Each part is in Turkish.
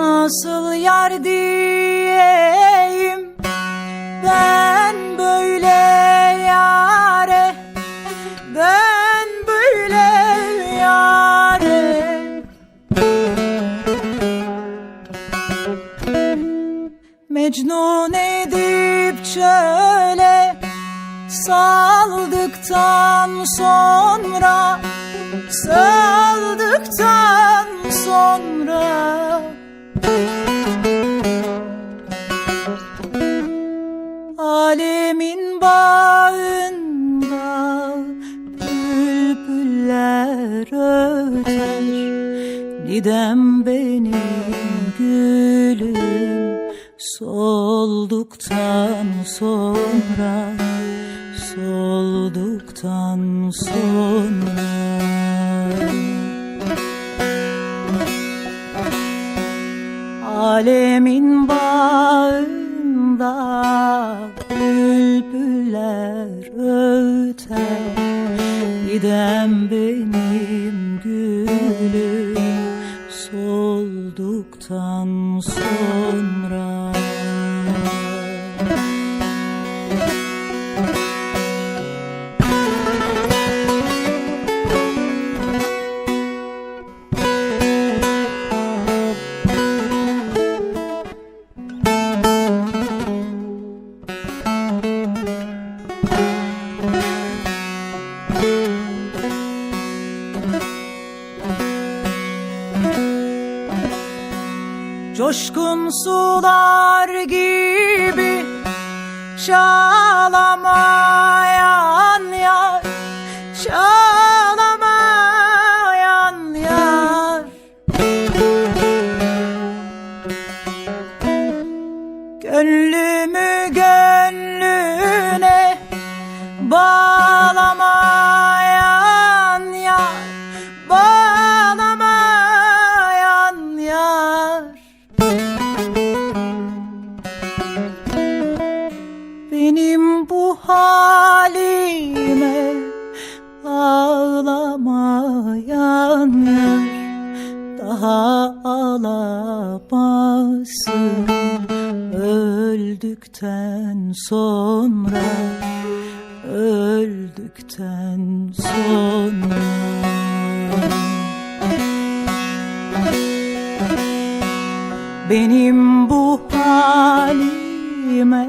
nasıl yar diyeyim? Ben böyle yare Ben böyle yare. Mecnun edip çöle Saldıktan sonra Söyle bağında bülbüller öter Gidem benim gülüm solduktan sonra Solduktan sonra. Alemin bağında öter. Gidem benim gülüm solduktan sonra Coşkun sular gibi Çağlamayan yar Çağlamayan yar. Gönlümü Daha ağlamasın öldükten sonra Öldükten sonra. Benim bu halime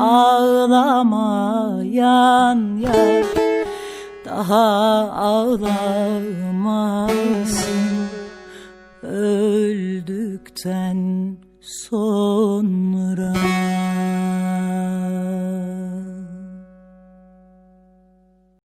ağlamayan yar Daha ağlamasın. Öldükten sonra